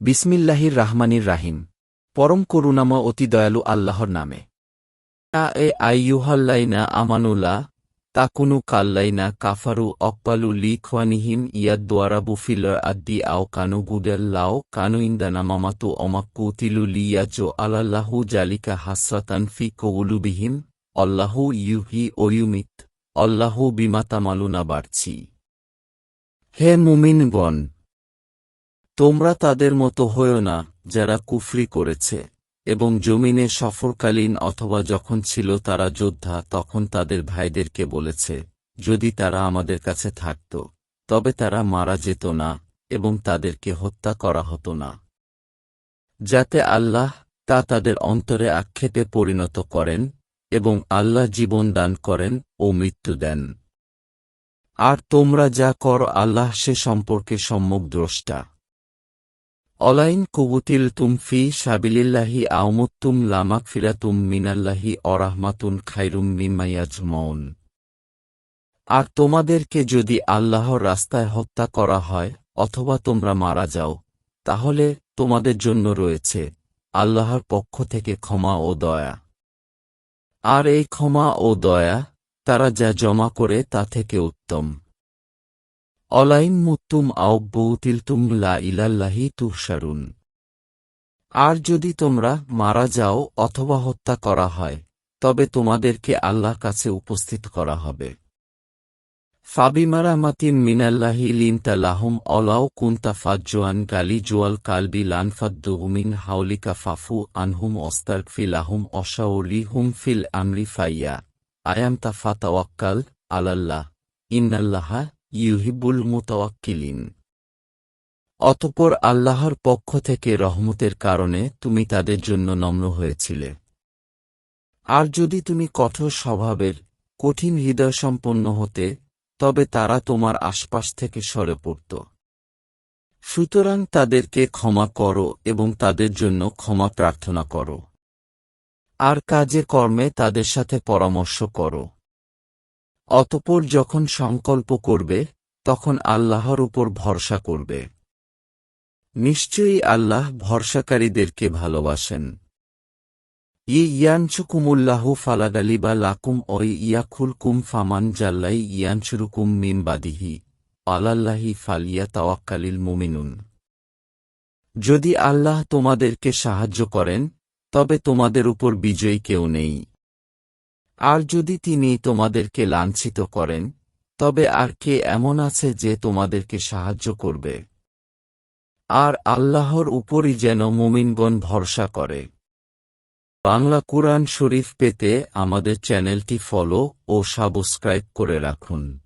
বিসমিল্লাহির রাহমানির রাহিম। পরম করুণাময় অতি দয়ালু আল্লাহর নামে। আ এ আইয়ুহাল্লাইনা আমানুলা তাকুনু কাল্লাইনা কাফারু অকপালু লিখওয়ানিহিম ইয়াদ দোয়ারাবু ফিল আদ্দি আও কানু গুডাল্লাও কানু ইন্দানা মামাতু অমাক্কুতিলু লিয়াজো আলাল্লাহু জালিকা হাসরাতান ফি কৌলুবিহিম। অল্লাহু ইউহি ওয়ুমিত অল্লাহু বিমাতামালুনা বাড়ছি হে মুমিনগণ তোমরা তাদের মতো হয়েও না, যারা কুফরি করেছে, এবং জমিনে সফরকালীন অথবা যখন ছিল তারা যোদ্ধা, তখন তাদের ভাইদেরকে বলেছে, যদি তারা আমাদের কাছে থাকত, তবে তারা মারা যেত না, এবং তাদেরকে হত্যা করা হতো না। যাতে আল্লাহ তা তাদের অন্তরে আক্ষেপে পরিণত করেন, এবং আল্লাহ জীবন দান করেন ও মৃত্যু দেন। আর তোমরা যা কর আল্লাহ সে সম্পর্কে সম্মুখ দ্রষ্টা। অলাইন কুবুতিল তুম ফি সাবিলিল্লাহি আউমুত্তুম লামাক ফিরাতুম মিনাল্লাহি অরাহমাতুন খাইরুম মিমাইয়াজমৌন আর তোমাদেরকে যদি আল্লাহর রাস্তায় হত্যা করা হয় অথবা তোমরা মারা যাও, তাহলে তোমাদের জন্য রয়েছে আল্লাহর পক্ষ থেকে ক্ষমা ও দয়া। আর এই ক্ষমা ও দয়া তারা যা জমা করে তা থেকে উত্তম। অলাইন মুত্তুম আউব্বৌতিলতুম লা ইলাল্লাহি তুহসারুন আর যদি তোমরা মারা যাও অথবা হত্যা করা হয়, তবে তোমাদেরকে আল্লাহ কাছে উপস্থিত করা হবে। ফাবিমারামাতিম মিনাল্লাহি লিনতা লাহুম অলাও কুন্তা ফাজ্জোয়ান গালি জোয়াল কালবি লানফাদ্দুমিন হাউলিকা ফাফু আনহুম অস্তার ফিলাহুম অশাউলি হুম ফিল আমরি ফাইয়া। আয়ামতা ফাতাওয়াক্কাল আলাল্লাহ। ইন্নাল্লাহা ইউহিবুল মুতাওয়াক্কিলিন। অতপর আল্লাহর পক্ষ থেকে রহমতের কারণে তুমি তাদের জন্য নম্র হয়েছিলে। আর যদি তুমি কঠোর স্বভাবের, কঠিন হৃদয়সম্পন্ন হতে, তবে তারা তোমার আশপাশ থেকে সরে পড়ত। সুতরাং তাদেরকে ক্ষমা করো এবং তাদের জন্য ক্ষমা প্রার্থনা করো। আর কাজে কর্মে তাদের সাথে পরামর্শ করো। অতপর যখন সংকল্প করবে, তখন আল্লাহর উপর ভরসা করবে। নিশ্চয়ই আল্লাহ ভরসাকারীদেরকে ভালোবাসেন। ই ইয়ানচুকুমুল্লাহু ফালাগালিবা লাকুম ওই ইয়াকুল কুম ফামান জাল্লাই ইয়ানচুরুকুম মিম বাদিহি, আলাল্লাহি ফালিয়া তাওয়াক্কালিল মুমিনুন। যদি আল্লাহ তোমাদেরকে সাহায্য করেন, তবে তোমাদের উপর বিজয়ী কেউ নেই। আর যদি তিনি তোমাদেরকে লাঞ্ছিত করেন, তবে আর কে এমন আছে যে তোমাদেরকে সাহায্য করবে? আর আল্লাহর উপরই যেন মুমিনগণ ভরসা করে। বাংলা কুরআন শরীফ পেতে আমাদের চ্যানেলটি ফলো ও সাবস্ক্রাইব করে রাখুন।